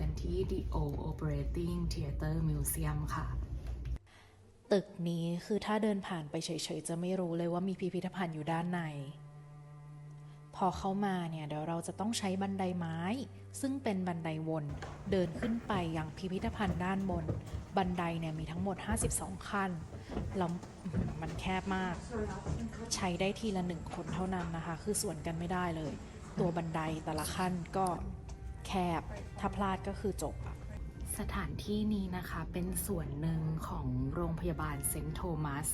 กันที่ The O Operating Theater Museum ค่ะ ตึกนี้คือถ้าเดินผ่านไปเฉยๆ จะไม่รู้เลยว่ามีพิพิธภัณฑ์อยู่ด้านใน พอเข้ามาเนี่ยเดี๋ยวเราจะต้องใช้บันไดไม้ ซึ่งเป็นบันไดวน เดินขึ้นไปยังพิพิธภัณฑ์ด้านบน บันไดเนี่ยมีทั้งหมด 52 ขั้นแล้วมันแคบมาก ใช้ได้ทีละหนึ่งคนเท่านั้นนะคะ คือส่วนกันไม่ได้เลย ตัวบันไดแต่ละขั้นก็ แคบ ถ้าพลาดก็คือจบอะสถานที่นี้นะคะเป็นส่วนหนึ่งของโรงพยาบาลเซนต์โทมัส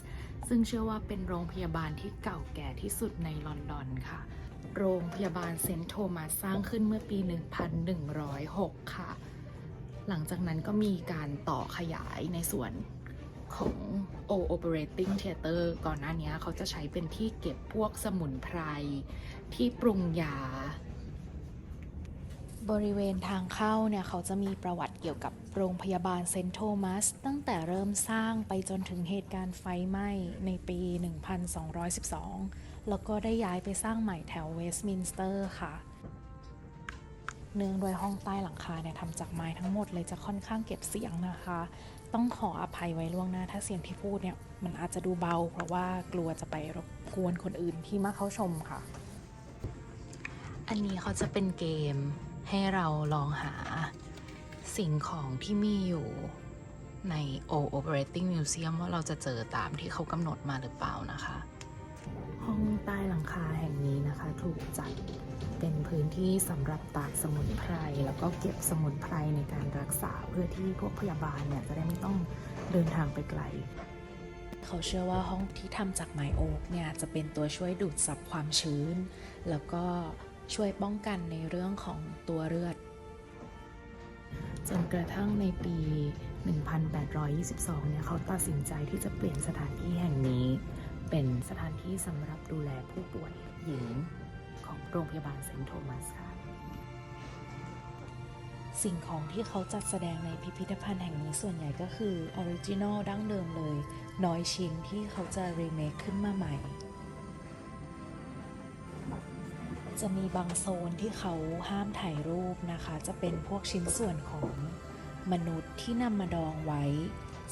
ซึ่งเชื่อว่าเป็นโรงพยาบาลที่เก่าแก่ที่สุดในลอนดอนค่ะ โรงพยาบาลเซนต์โทมัสสร้างขึ้นเมื่อปี 1106 ค่ะ หลังจากนั้นก็มีการต่อขยายในส่วนของ O Operating Theater ก่อนหน้านี้เขาจะใช้เป็นที่เก็บพวกสมุนไพรที่ปรุงยา บริเวณทางเข้าเนี่ยเขาจะมีประวัติเกี่ยวกับโรงพยาบาลเซนต์โทมัส ตั้งแต่เริ่มสร้างไปจนถึงเหตุการณ์ไฟไหม้ในปี 1212 แล้วก็ได้ย้ายไปสร้างใหม่แถวเวสต์มินสเตอร์ค่ะ เนื่องด้วยห้องใต้หลังคาเนี่ยทำจากไม้ทั้งหมดเลยจะค่อนข้างเก็บเสียงนะคะ ต้องขออภัยไว้ล่วงหน้า ถ้าเสียงที่พูดเนี่ยมันอาจจะดูเบา เพราะว่ากลัวจะไปรบกวนคนอื่นที่มาเข้าชมค่ะ อันนี้เขาจะเป็นเกม ให้เราลองหาสิ่งของที่มีอยู่ใน O Operating Museum ว่าเราจะเจอตามที่เขากำหนดมาหรือเปล่านะคะ ห้องใต้หลังคาแห่งนี้นะคะ ถูกจัดเป็นพื้นที่สำหรับตากสมุนไพร แล้วก็เก็บสมุนไพรในการรักษาเพื่อที่พวกพยาบาลเนี่ยจะได้ไม่ต้องเดินทางไปไกล เขาเชื่อว่าห้องที่ทำจากไม้โอ๊กเนี่ยจะเป็นตัวช่วยดูดซับความชื้น แล้วก็ ช่วยป้องกันในเรื่องของตัวเลือด จนกระทั่งในปี 1822 เนี่ยเขาตัดสินใจที่จะเปลี่ยนสถานที่แห่งนี้ เป็นสถานที่สำหรับดูแลผู้ป่วยหญิงของโรงพยาบาลเซนต์โทมัสค่ะสิ่งของที่เขาจัดแสดงในพิพิธภัณฑ์แห่งนี้ส่วนใหญ่ก็คือออริจินอลดั้งเดิมเลย น้อยชิ้นที่เขาจะรีเมคขึ้นมาใหม่ จะมีบางโซนที่เขาห้ามถ่ายรูปนะคะ จะเป็นพวกชิ้นส่วนของมนุษย์ที่นำมาดองไว้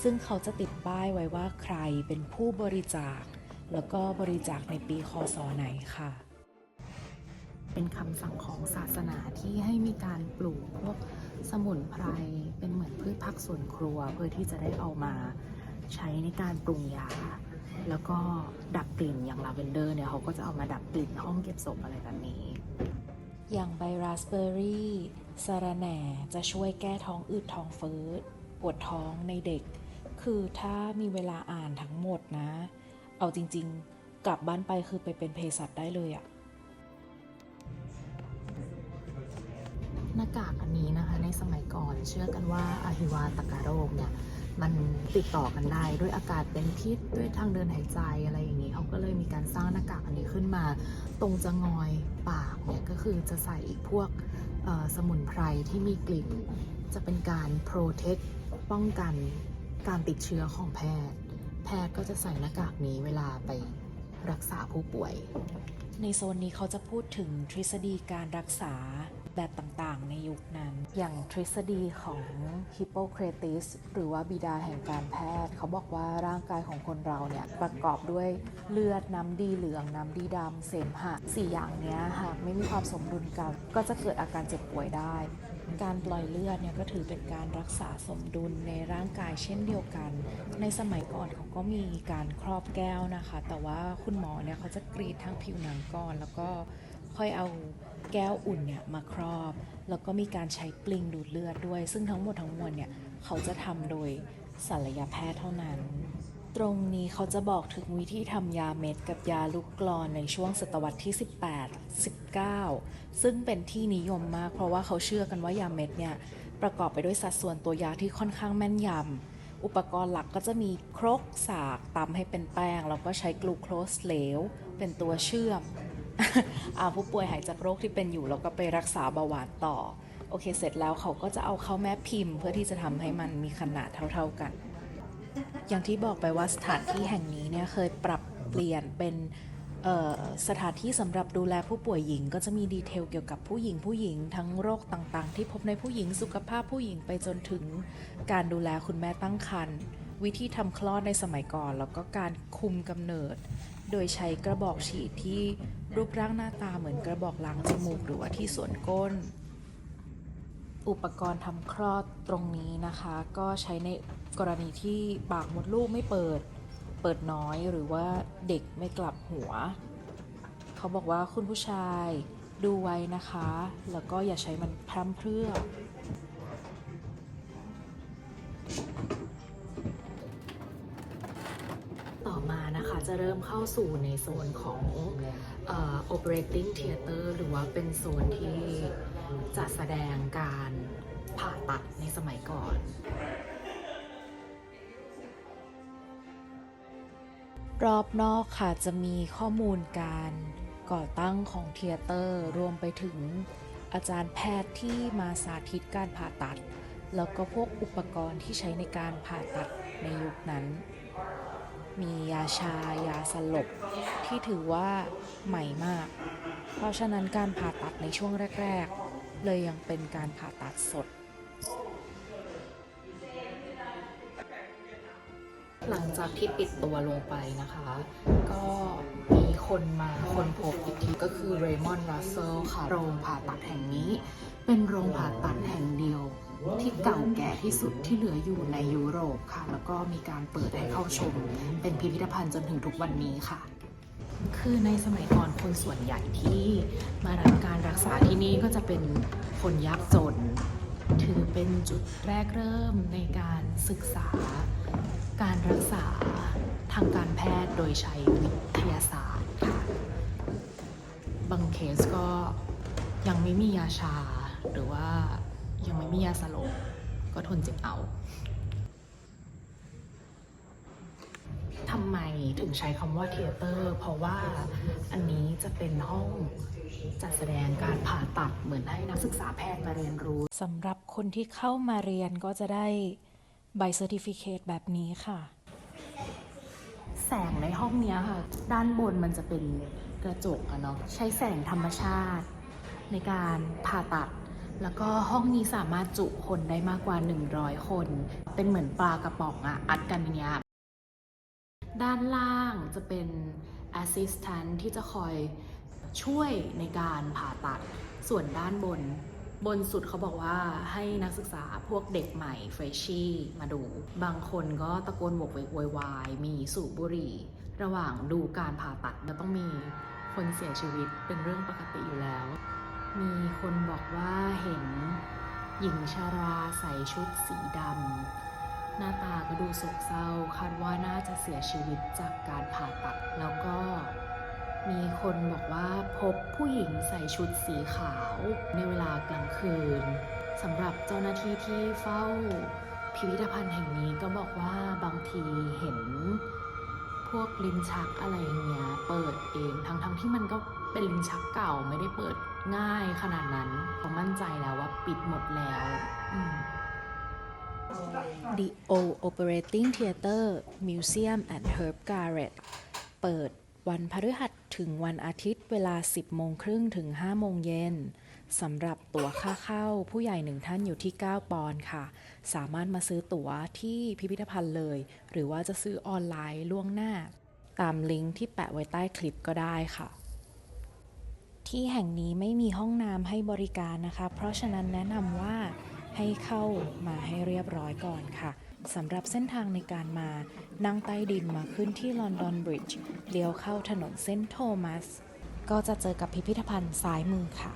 ซึ่งเขาจะติดป้ายไว้ว่าใครเป็นผู้บริจาค แล้วก็บริจาคในปีคศไหนค่ะ เป็นคำสั่งของศาสนาที่ให้มีการปลูกพวกสมุนไพรเป็นเหมือนพืชผักสวนครัวเพื่อที่จะได้เอามาใช้ในการปรุงยา แล้วก็ดับกลิ่นอย่างลาเวนเดอร์เนี่ยเขาก็จะเอามาดับกลิ่นห้องเก็บศพอะไรแบบนี้ อย่างใบราสเบอร์รี่สาระแหน่จะช่วยแก้ท้องอืดท้องเฟ้อปวดท้องในเด็ก คือถ้ามีเวลาอ่านทั้งหมดนะ เอาจริงๆ กลับบ้านไปคือไปเป็นเภสัชได้เลยอะหน้ากากอันนี้นะคะในสมัยก่อนเชื่อกันว่าอาฮิวาตากาโรคเนี่ย มันติดต่อกันได้ ด้วยอากาศเป็นพิษด้วยทางเดินหายใจอะไรอย่างนี้เขาก็เลยมีการสร้างหน้ากากอันนี้ขึ้นมา ตรงจะงอยปากเนี่ยก็คือจะใส่พวกเอ่อสมุนไพรที่มีกลิ่น จะเป็นการโปรเทคป้องกันการติดเชื้อของแพทย์ แพทย์ก็จะใส่หน้ากากนี้เวลาไปรักษาผู้ป่วย ในโซนนี้เขาจะพูดถึงทฤษฎีการรักษาแบบต่างๆ ในยุคนั้น อย่างทฤษฎีของฮิปโปเครติสหรือว่าบิดาแห่งการแพทย์ เขาบอกว่าร่างกายของคนเราเนี่ย ประกอบด้วยเลือดน้ำดีเหลือง น้ำดีดำเสมหะสี่อย่างเนี้ยหากไม่มีความสมดุลกัน ก็จะเกิดอาการเจ็บป่วยได้ การปล่อยเลือดเนี่ยก็ถือเป็นการรักษาสมดุลในร่างกายเช่นเดียวกัน ในสมัยก่อนเขาก็มีการครอบแก้วนะคะ แต่ว่าคุณหมอเนี่ยเขาจะกรีดทั้งผิวหนังก่อน แล้วก็ค่อยเอาแก้วอุ่นเนี่ยมาครอบ แล้วก็มีการใช้ปลิงดูดเลือดด้วย ซึ่งทั้งหมดทั้งมวลเนี่ยเขาจะทำโดยศัลยแพทย์เท่านั้น ตรงนี้เขาจะบอกถึงวิธีทำยาเม็ดกับยาลูกกลอนในช่วงศตวรรษที่ 18 19 ซึ่งเป็นที่นิยมมากเพราะว่าเขาเชื่อกันว่ายาเม็ดเนี่ย ประกอบไปด้วยสัดส่วนตัวยาที่ค่อนข้างแม่นยำ อุปกรณ์หลักก็จะมีครกสากตำให้เป็นแป้ง แล้วก็ใช้กลูโคสเหลว เป็นตัวเชื่อมอาผู้ป่วยหายจากโรคที่เป็นอยู่แล้วก็ไปรักษาเบาหวานต่อ โอเคเสร็จแล้วเขาก็จะเอาเข้าแม่พิมพ์ เพื่อที่จะทำให้มันมีขนาดเท่า ๆกัน อย่างที่บอกไปว่าสถานที่แห่งนี้เนี่ยเคยปรับเปลี่ยนเป็นสถานที่สำหรับดูแลผู้ป่วยหญิง ก็จะมีดีเทลเกี่ยวกับผู้หญิงผู้หญิงทั้งโรคต่างๆ ที่พบในผู้หญิงสุขภาพผู้หญิงไปจนถึงการดูแลคุณแม่ตั้งครรภ์วิธีทำคลอดในสมัยก่อน แล้วก็การคุมกำเนิด โดยใช้กระบอกฉีดที่รูปร่างหน้าตาเหมือนกระบอกล้างจมูกหรือว่าที่ส่วนก้น อุปกรณ์ทำคลอดตรงนี้นะคะ ก็ใช้ในกรณีที่ปากมดลูกไม่เปิด เปิดน้อยหรือว่าเด็กไม่กลับหัว เขาบอกว่าคุณผู้ชายดูไว้นะคะ แล้วก็อย่าใช้มันพร่ำเพรื่อต่อมานะคะจะเริ่มเข้าสู่ในโซนของ operating theater หรือว่าเป็นโซนที่ จะแสดงการผ่าตัดในสมัยก่อน รอบนอกค่ะจะมีข้อมูลการก่อตั้งของเทเตอร์รวมไปถึงอาจารย์แพทย์ที่มาสาธิตการผ่าตัด แล้วก็พวกอุปกรณ์ที่ใช้ในการผ่าตัดในยุคนั้น มียาชายาสลบที่ถือว่าใหม่มาก เพราะฉะนั้นการผ่าตัดในช่วงแรก ๆ เลยยังเป็นการผ่าตัดสด หลังจากที่ปิดตัวลงไปนะคะ ก็มีคนมาคนพบอีกทีก็คือเรมอนรัสเซลค่ะ โรงผ่าตัดแห่งนี้ เป็นโรงผ่าตัดแห่งเดียวที่เก่าแก่ที่สุดที่เหลืออยู่ในยุโรปค่ะ แล้วก็มีการเปิดให้เข้าชม เป็นพิพิธภัณฑ์จนถึงทุกวันนี้ค่ะ คือในสมัยก่อนคนส่วนใหญ่ที่มารับการรักษาที่นี่ก็จะเป็นคนยากจน ถือเป็นจุดแรกเริ่มในการศึกษา การรักษาทางการแพทย์โดยใช้วิทยาศาสตร์ค่ะ บางเคสก็ยังไม่มียาชาหรือว่ายังไม่มียาสลบก็ทนเจ็บเอา ทำไมถึงใช้คำว่าเทเตอร์ เพราะว่าอันนี้จะเป็นห้องจัดแสดงการผ่าตัดเหมือนให้นักศึกษาแพทย์มาเรียนรู้สำหรับคนที่เข้ามาเรียนก็จะได้ใบเซอร์ติฟิเคตแบบนี้ค่ะ แสงในห้องเนี้ยค่ะ ด้านบนมันจะเป็นกระจกอะเนาะใช้แสงธรรมชาติ ในการผ่าตัด แล้วก็ห้องนี้สามารถจุคนได้มากกว่า 100 คน เป็นเหมือนปลากระป๋องอะอัดกันอย่างเงี้ย ด้านล่างจะเป็น assistant ที่จะคอยช่วยในการผ่าตัด ส่วนด้านบน บนสุดเขาบอกว่าให้นักศึกษาพวกเด็กใหม่เฟรชชี่มาดู บางคนก็ตะโกนโวกเวกโวยวาย มีสูบบุหรี่ ระหว่างดูการผ่าตัดแล้วต้องมีคนเสียชีวิตเป็นเรื่องปกติอยู่แล้ว มีคนบอกว่าเห็นหญิงชาราใส่ชุดสีดำ หน้าตาก็ดูโศกเศร้าคาดว่าน่าจะเสียชีวิตจากการผ่าตัด แล้วก็มีคนบอกว่าพบผู้หญิงใส่ชุดสีขาวในเวลากลางคืนสำหรับเจ้าหน้าที่ที่เฝ้าพิพิธภัณฑ์แห่งนี้ก็บอกว่าบางทีเห็นพวกลิ้นชักอะไรเงี้ยเปิดเองทั้งๆทที่มันก็เป็นลิ้นชักเก่าไม่ได้เปิดง่ายขนาดนั้นเขามั่นใจแล้วว่าปิดหมดแล้ว อืม The Old Operating Theatre Museum and Herb Garret เปิดวันพฤหัสถึงวันอาทิตย์เวลา 10 โมงครึ่งถึง 5 โมงเย็นสำหรับตั๋วค่าเข้าผู้ใหญ่หนึ่งท่านอยู่ที่ 9 ปอนด์ค่ะ สามารถมาซื้อตั๋วที่พิพิธภัณฑ์เลย หรือว่าจะซื้อออนไลน์ล่วงหน้า ตามลิงก์ที่แปะไว้ใต้คลิปก็ได้ค่ะ ที่แห่งนี้ไม่มีห้องน้ำให้บริการนะคะ เพราะฉะนั้นแนะนำว่า ให้เข้ามาให้เรียบร้อยก่อนค่ะสำหรับเส้นทางในการมา นั่งใต้ดินมาขึ้นที่ลอนดอนบริดจ์เลี้ยวเข้าถนนเซนต์โทมัส ก็จะเจอกับพิพิธภัณฑ์ซ้ายมือค่ะ